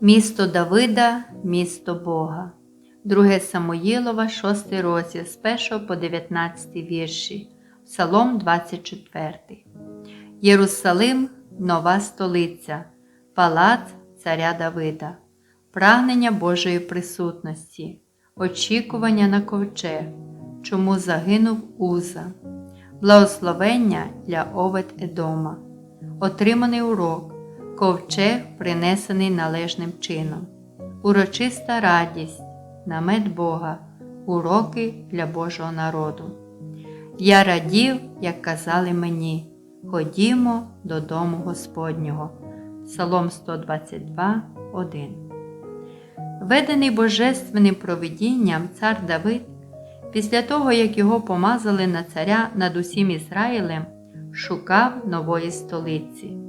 Місто Давида, місто Бога. 2 Самоїлова, 6 розділ з 1 по 19 вірші. Псалом 24. Єрусалим нова столиця, палац царя Давида, прагнення Божої присутності, очікування на ковчег, чому загинув Уза, благословення для овет Едома, отриманий урок, ковчег принесений належним чином, урочиста радість, намет Бога, уроки для Божого народу. Я радів, як казали мені, ходімо додому Господнього. Псалом 122, 1. Ведений божественним провидінням цар Давид, після того, як його помазали на царя над усім Ізраїлем, шукав нової столиці.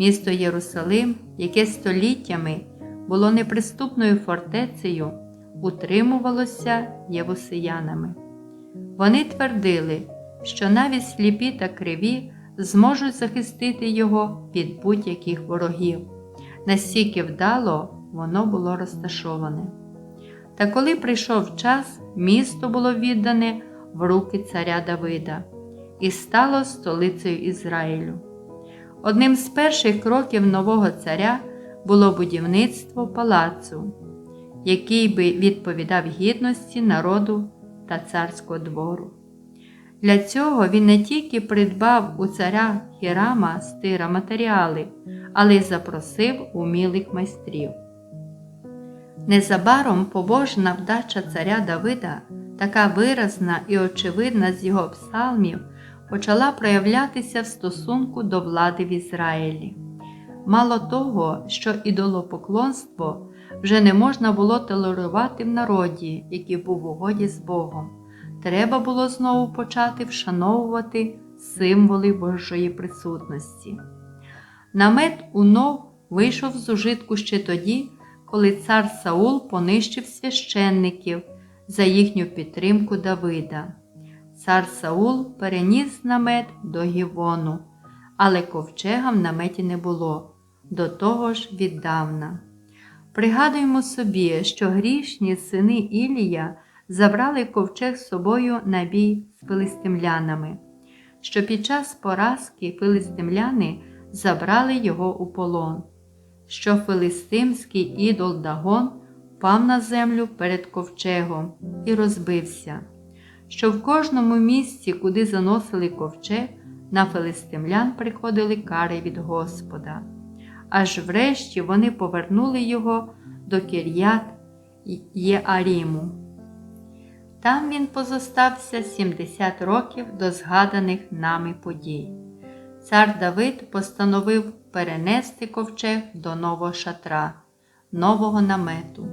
Місто Єрусалим, яке століттями було неприступною фортецею, утримувалося євусиянами. Вони твердили, що навіть сліпі та криві зможуть захистити його від будь-яких ворогів, настільки вдало воно було розташоване. Та коли прийшов час, місто було віддане в руки царя Давида і стало столицею Ізраїлю. Одним з перших кроків нового царя було будівництво палацу, який би відповідав гідності народу та царського двору. Для цього він не тільки придбав у царя Хірама з тира матеріали, але й запросив умілих майстрів. Незабаром побожна вдача царя Давида, така виразна і очевидна з його псалмів, почала проявлятися в стосунку до влади в Ізраїлі. Мало того, що ідолопоклонство вже не можна було толерувати в народі, який був в угоді з Богом. Треба було знову почати вшановувати символи Божої присутності. Намет Унов вийшов з ужитку ще тоді, коли цар Саул понищив священників за їхню підтримку Давида. Цар Саул переніс намет до Гівону, але ковчега в наметі не було, до того ж віддавна. Пригадуємо собі, що грішні сини Ілія забрали ковчег з собою на бій з филистимлянами, що під час поразки филистимляни забрали його у полон, що филистимський ідол Дагон впав на землю перед ковчегом і розбився, що в кожному місці, куди заносили ковчег, на филистимлян приходили кари від Господа. Аж врешті вони повернули його до Кір'ят Єаріму. Там він позостався 70 років до згаданих нами подій. Цар Давид постановив перенести ковчег до нового шатра, нового намету.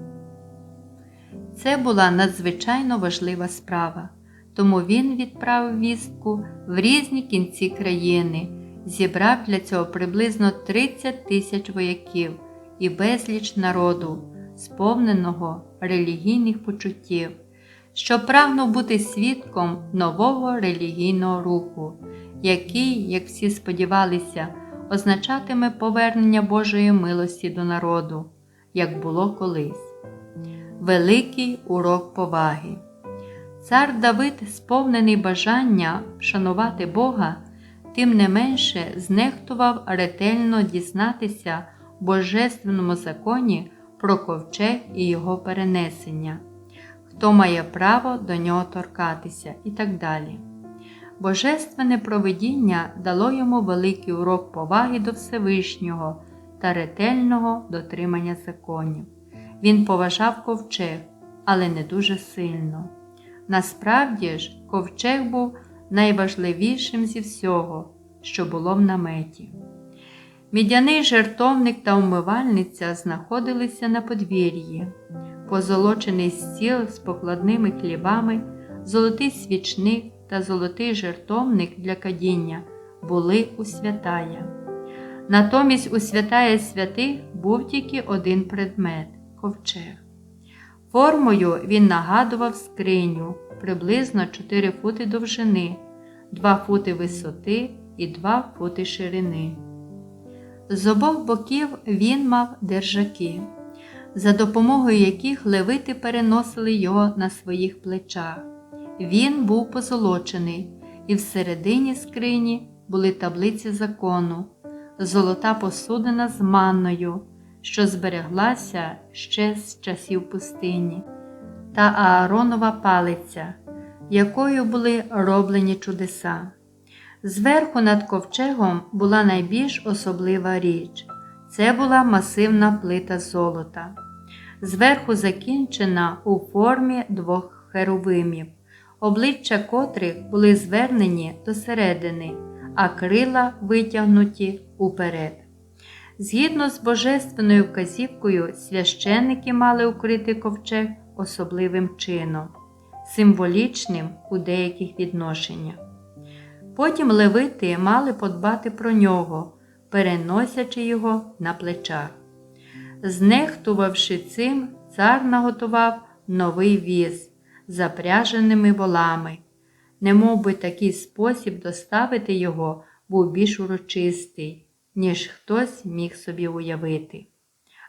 Це була надзвичайно важлива справа, тому він відправив вістку в різні кінці країни, зібрав для цього приблизно 30 тисяч вояків і безліч народу, сповненого релігійних почуттів що прагнув бути свідком нового релігійного руху, який, як всі сподівалися, означатиме повернення Божої милості до народу, як було колись. Великий урок поваги. Цар Давид, сповнений бажання вшанувати Бога, тим не менше знехтував ретельно дізнатися в божественному законі про ковчег і його перенесення хто має право до нього торкатися і так далі. Божественне провидіння дало йому великий урок поваги до Всевишнього та ретельного дотримання законів. Він поважав ковчег, але не дуже сильно. Насправді ж, ковчег був найважливішим зі всього, що було в наметі. Мідяний жертовник та умивальниця знаходилися на подвір'ї позолочений стіл з покладними хлібами, золотий свічник та золотий жертовник для кадіння були у святая. Натомість у святая святих був тільки один предмет ковчег. Формою він нагадував скриню приблизно 4 фути довжини, 2 фути висоти і 2 фути ширини. З обох боків він мав держаки. за допомогою яких левити переносили його на своїх плечах. Він був позолочений, і всередині скрині були таблиці закону, золота посудина з манною, що збереглася ще з часів пустині, та Ааронова палиця, якою були роблені чудеса. Зверху над ковчегом була найбільш особлива річ це була масивна плита золота, зверху закінчена у формі двох херувимів, обличчя котрих були звернені до середини, а крила витягнуті уперед. Згідно з божественною вказівкою, священники мали укрити ковчег особливим чином, символічним у деяких відношеннях. Потім левити мали подбати про нього, переносячи його на плечах. Знехтувавши цим, цар наготував новий віз запряженими волами, немов би такий спосіб доставити його був більш урочистий, ніж хтось міг собі уявити.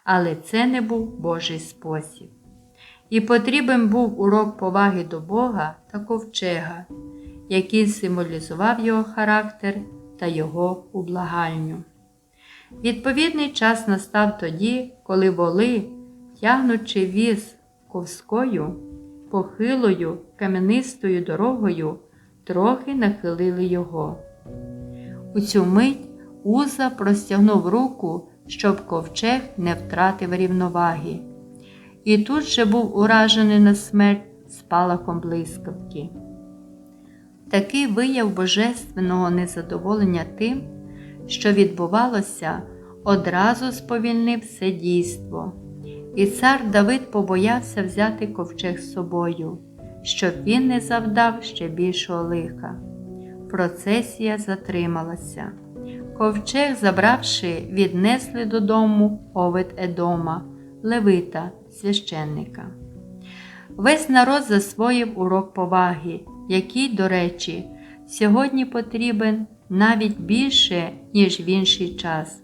Але це не був Божий спосіб. І потрібен був урок поваги до Бога та ковчега, який символізував його характер та його ублагальню. Відповідний час настав тоді, коли воли, тягнучи віз ковською, похилою кам'янистою дорогою, трохи нахилили його. У цю мить Уза простягнув руку, щоб ковчег не втратив рівноваги, і тут же був уражений на смерть спалахом блискавки. Такий вияв божественного незадоволення тим, що відбувалося, одразу сповільнив все дійство, і цар Давид побоявся взяти ковчег з собою, щоб він не завдав ще більшого лиха. Процесія затрималася. Ковчег, забравши, віднесли додому овид Едома, Левита, священника. Весь народ засвоїв урок поваги, який, до речі, сьогодні потрібен навіть більше, ніж в інший час.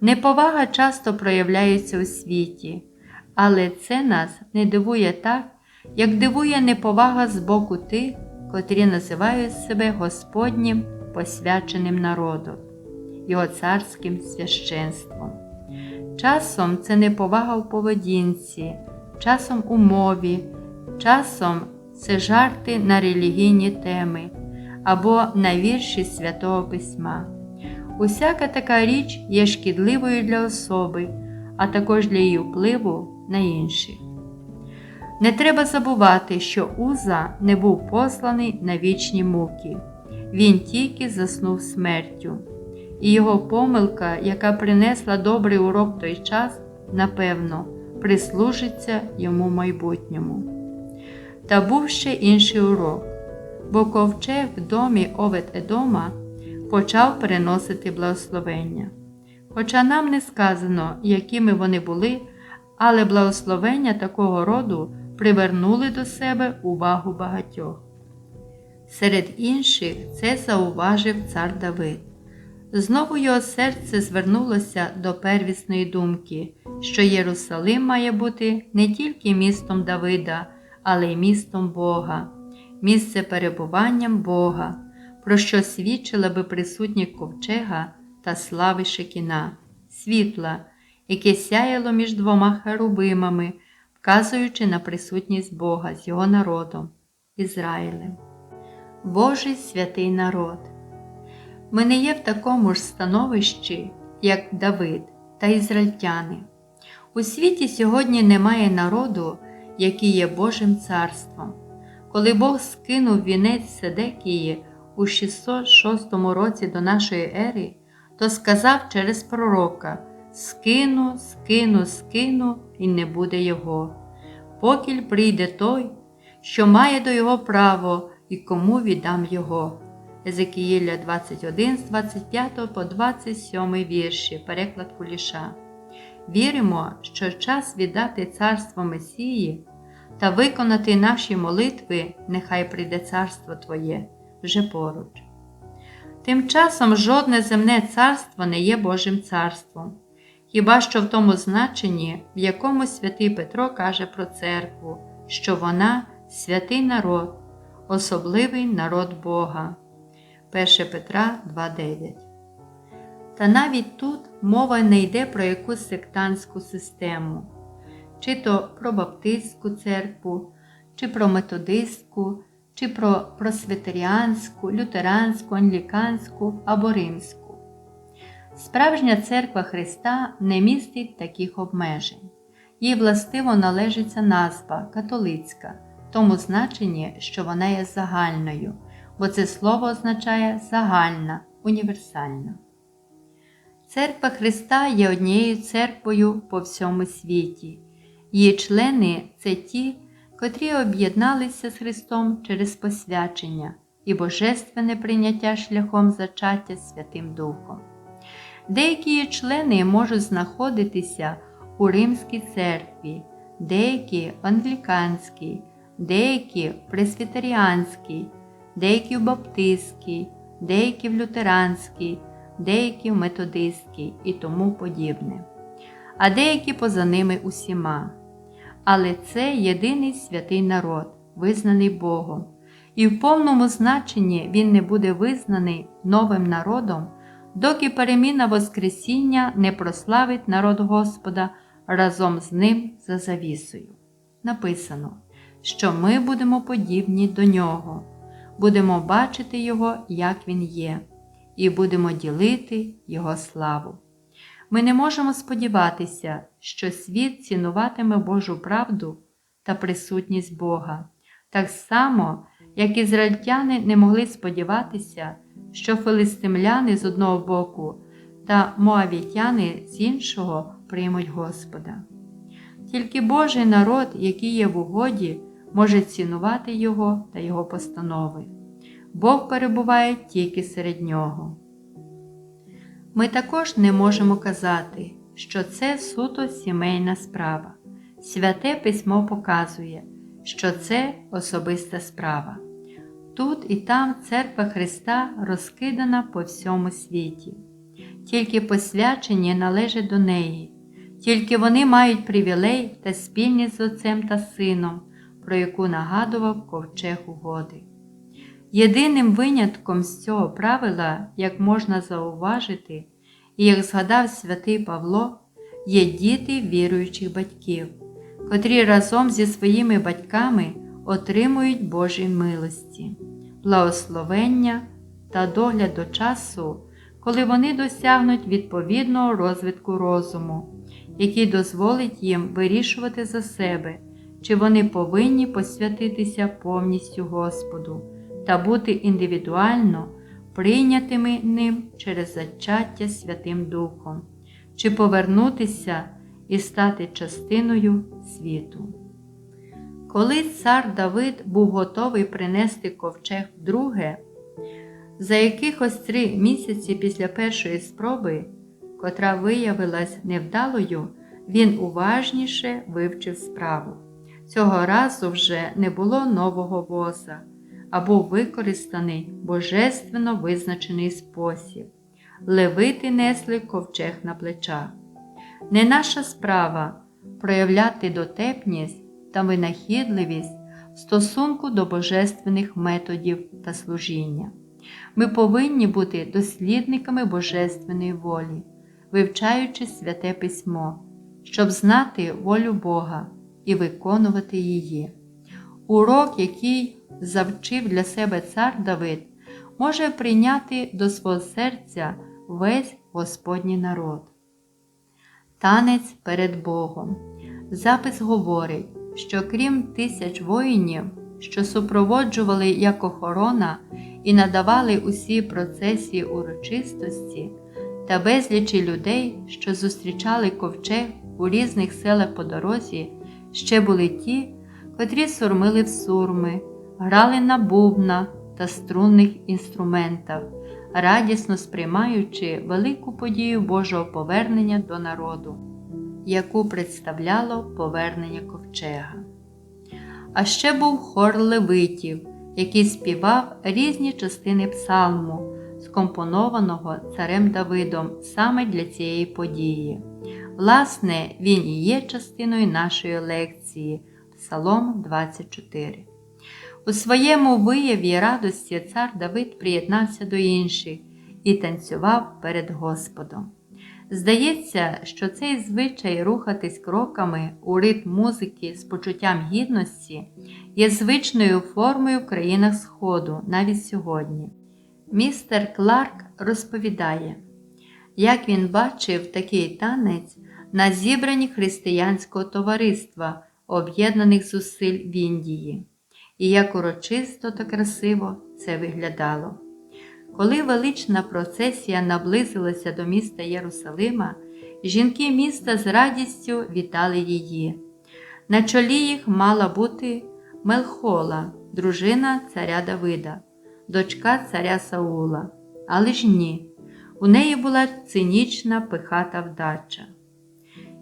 Неповага часто проявляється у світі, але це нас не дивує так, як дивує неповага з боку тих, котрі називають себе Господнім посвяченим народом, його царським священством. Часом це неповага в поведінці, часом у мові, часом це жарти на релігійні теми або на вірші Святого Письма. Усяка така річ є шкідливою для особи, а також для її впливу на інших. Не треба забувати, що Уза не був посланий на вічні муки, він тільки заснув смертю, і його помилка, яка принесла добрий урок той час, напевно, прислужиться йому майбутньому. Та був ще інший урок, бо ковчег в домі Овет Едома почав переносити благословення. Хоча нам не сказано, якими вони були, але благословення такого роду привернули до себе увагу багатьох. Серед інших це зауважив цар Давид. Знову його серце звернулося до первісної думки, що Єрусалим має бути не тільки містом Давида, але й містом Бога, місце перебуванням Бога, про що свідчила би присутність ковчега та слави Шекіна, світла, яке сяяло між двома херубимами, вказуючи на присутність Бога з його народом, Ізраїлем. Божий святий народ. Ми не є в такому ж становищі, як Давид та ізраїльтяни. У світі сьогодні немає народу, який є Божим царством. Коли Бог скинув вінець Седекії у 606 році до нашої ери, то сказав через пророка Скину, скину, скину, і не буде його. Покіль прийде той, що має до його право і кому віддам його. Езекіїля 21 з 25 по 27 вірші, переклад Куліша. Віримо, що час віддати царство Месії та виконати наші молитви, нехай прийде царство Твоє вже поруч. Тим часом жодне земне царство не є Божим царством. хіба що в тому значенні, в якому святий Петро каже про церкву, що вона святий народ, особливий народ Бога. 1 Петра 2,9 Та навіть тут мова не йде про якусь сектантську систему, чи то про баптистську церкву, чи про методистську, чи про просвітеріанську, лютеранську, англіканську або римську. Справжня церква Христа не містить таких обмежень. Їй властиво належиться назва католицька, в тому значенні, що вона є загальною, бо це слово означає загальна, універсальна. Церква Христа є однією церквою по всьому світі. Її члени це ті, котрі об'єдналися з Христом через посвячення і божественне прийняття шляхом зачаття Святим Духом. Деякі її члени можуть знаходитися у Римській церкві, деякі в англіканській, деякі в пресвітеріанській, деякі в баптистській, деякі в лютеранській, деякі в методистській і тому подібне, а деякі поза ними усіма. Але це єдиний святий народ, визнаний Богом, і в повному значенні він не буде визнаний новим народом, доки переміна Воскресіння не прославить народ Господа разом з ним за завісою. Написано, що ми будемо подібні до нього, будемо бачити Його, як Він є, і будемо ділити Його славу. Ми не можемо сподіватися, що світ цінуватиме Божу правду та присутність Бога, так само, як ізраїльтяни не могли сподіватися, що филистимляни з одного боку та моавітяни з іншого приймуть Господа. Тільки Божий народ, який є в угоді, може цінувати Його та Його постанови. Бог перебуває тільки серед нього. Ми також не можемо казати, що це суто сімейна справа. Святе письмо показує, що це особиста справа. Тут і там церква Христа розкидана по всьому світі, тільки посвячені належать до неї, тільки вони мають привілей та спільність з Отцем та Сином, про яку нагадував ковчег угоди. Єдиним винятком з цього правила, як можна зауважити, і як згадав святий Павло, є діти віруючих батьків, котрі разом зі своїми батьками отримують Божі милості, благословення та догляд до часу, коли вони досягнуть відповідного розвитку розуму, який дозволить їм вирішувати за себе, чи вони повинні посвятитися повністю Господу та бути індивідуально прийнятими ним через зачаття Святим Духом, чи повернутися і стати частиною світу. Коли цар Давид був готовий принести ковчег вдруге, за якихось три місяці після першої спроби, котра виявилась невдалою, він уважніше вивчив справу. Цього разу вже не було нового воза, а був використаний божественно визначений спосіб. Левити несли ковчег на плечах. Не наша справа проявляти дотепність та винахідливість в стосунку до божественних методів та служіння. Ми повинні бути дослідниками божественної волі, вивчаючи святе письмо, щоб знати волю Бога і виконувати її. Урок, який завчив для себе цар Давид, може прийняти до свого серця весь Господній народ. Танець перед Богом. Запис говорить, що крім тисяч воїнів, що супроводжували як охорона і надавали усі процесії урочистості, та безлічі людей, що зустрічали ковчег у різних селах по дорозі, ще були ті, котрі сурмили в сурми, грали на бубна та струнних інструментах, радісно сприймаючи велику подію Божого повернення до народу, яку представляло повернення ковчега. А ще був хор левитів, який співав різні частини псалму, скомпонованого царем Давидом саме для цієї події. Власне, він і є частиною нашої лекції, Псалом 24. У своєму вияві радості цар Давид приєднався до інших і танцював перед Господом. Здається, що цей звичай рухатись кроками у ритм музики з почуттям гідності є звичною формою в країнах Сходу навіть сьогодні. Містер Кларк розповідає, як він бачив такий танець на зібранні християнського товариства, об'єднаних зусиль в Індії, і як урочисто та красиво це виглядало. Коли велична процесія наблизилася до міста Єрусалима, жінки міста з радістю вітали її. На чолі їх мала бути Мелхола, дружина царя Давида, дочка царя Саула. Але ж ні, у неї була цинічна пихата вдача.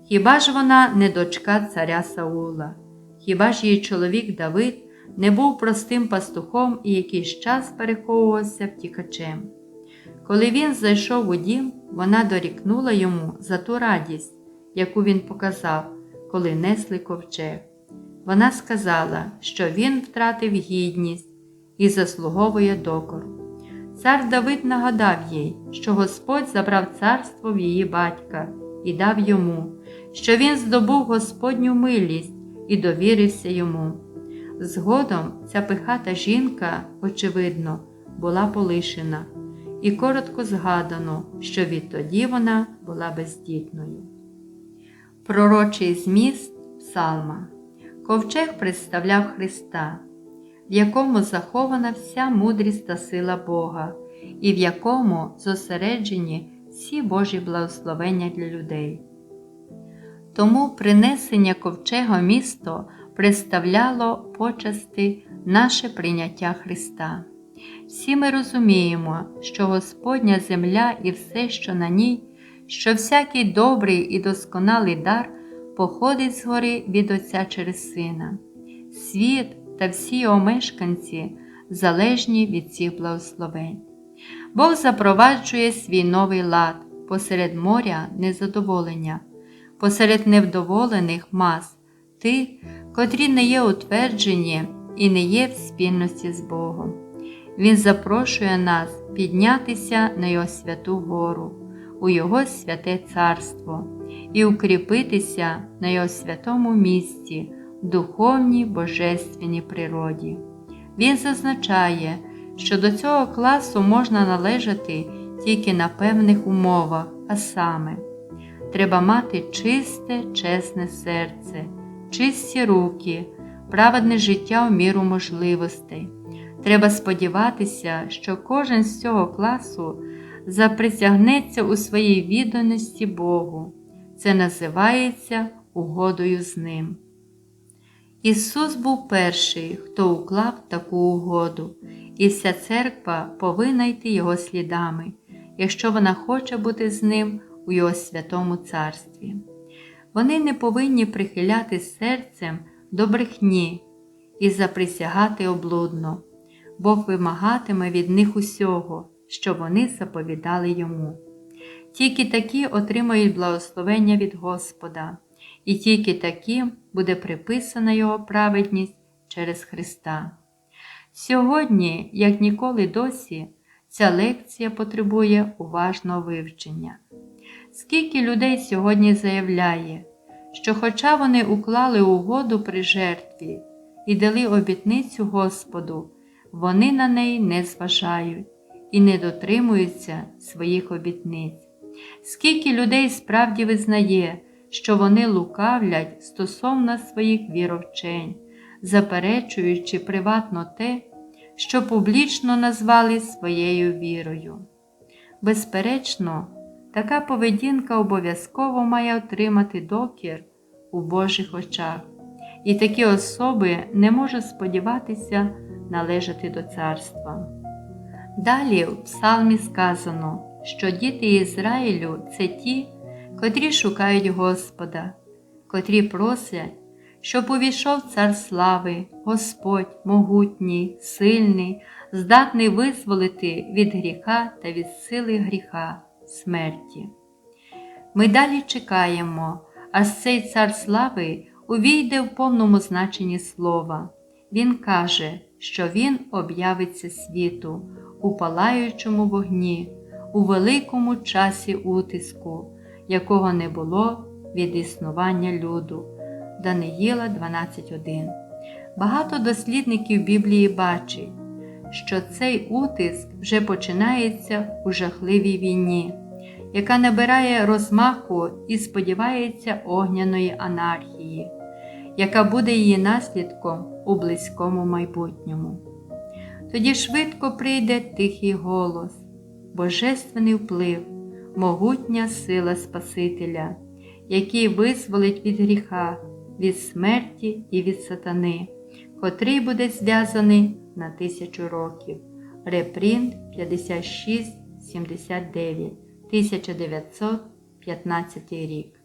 Хіба ж вона не дочка царя Саула? Хіба ж її чоловік Давид не був простим пастухом і якийсь час переховувався втікачем? Коли він зайшов у дім, вона дорікнула йому за ту радість, яку він показав, коли несли ковчег. Вона сказала, що він втратив гідність і заслуговує докору. Цар Давид нагадав їй, що Господь забрав царство в її батька і дав йому, що він здобув Господню милість і довірився йому. Згодом ця пихата жінка, очевидно, була полишена, і коротко згадано, що відтоді вона була бездітною. Пророчий зміст Псалма Ковчег представляв Христа, в якому захована вся мудрість та сила Бога, і в якому зосереджені всі Божі благословення для людей. Тому принесення ковчега місто представляло почасти наше прийняття Христа. Всі ми розуміємо, що Господня земля і все, що на ній, що всякий добрий і досконалий дар походить згори від Отця через Сина. Світ та всі його мешканці залежні від цих благословень. Бог запроваджує свій новий лад посеред моря незадоволення, посеред невдоволених мас, тих, котрі не є утверджені і не є в спільності з Богом. Він запрошує нас піднятися на Його святу гору, у Його святе царство і укріпитися на Його святому місці, в духовній божественній природі. Він зазначає, що до цього класу можна належати тільки на певних умовах, а саме, треба мати чисте, чесне серце, чисті руки, праведне життя в міру можливостей. Треба сподіватися, що кожен з цього класу заприсягнеться у своїй відданості Богу. Це називається угодою з Ним. Ісус був перший, хто уклав таку угоду, і вся церква повинна йти Його слідами, якщо вона хоче бути з ним у Його святому царстві. Вони не повинні прихиляти серцем до брехні і заприсягати облудно, Бог вимагатиме від них усього, що вони заповідали йому. Тільки такі отримають благословення від Господа, і тільки таким буде приписана Його праведність через Христа. Сьогодні, як ніколи досі, ця лекція потребує уважного вивчення. Скільки людей сьогодні заявляє, що, хоча вони уклали угоду при жертві і дали обітницю Господу, вони на неї не зважають і не дотримуються своїх обітниць. Скільки людей справді визнає, що вони лукавлять стосовно своїх віровчень, заперечуючи приватно те, що публічно назвали своєю вірою. Безперечно, така поведінка обов'язково має отримати докір у Божих очах, і такі особи не можуть сподіватися належати до царства. Далі в псалмі сказано, що діти Ізраїлю це ті, котрі шукають Господа, котрі просять, щоб увійшов цар слави, Господь могутній, сильний, здатний визволити від гріха та від сили гріха, смерті. Ми далі чекаємо, аж цей цар слави увійде в повному значенні слова. Він каже, що він об'явиться світу у палаючому вогні, у великому часі утиску, якого не було від існування люду. Даниїла 12.1. Багато дослідників Біблії бачать, що цей утиск вже починається у жахливій війні, яка набирає розмаху і сподівається огняної анархії, яка буде її наслідком у близькому майбутньому. Тоді швидко прийде тихий голос, божественний вплив, могутня сила Спасителя, який визволить від гріха, від смерті і від сатани, котрий буде зв'язаний на тисячу років. Репринт 5679 1915 рік.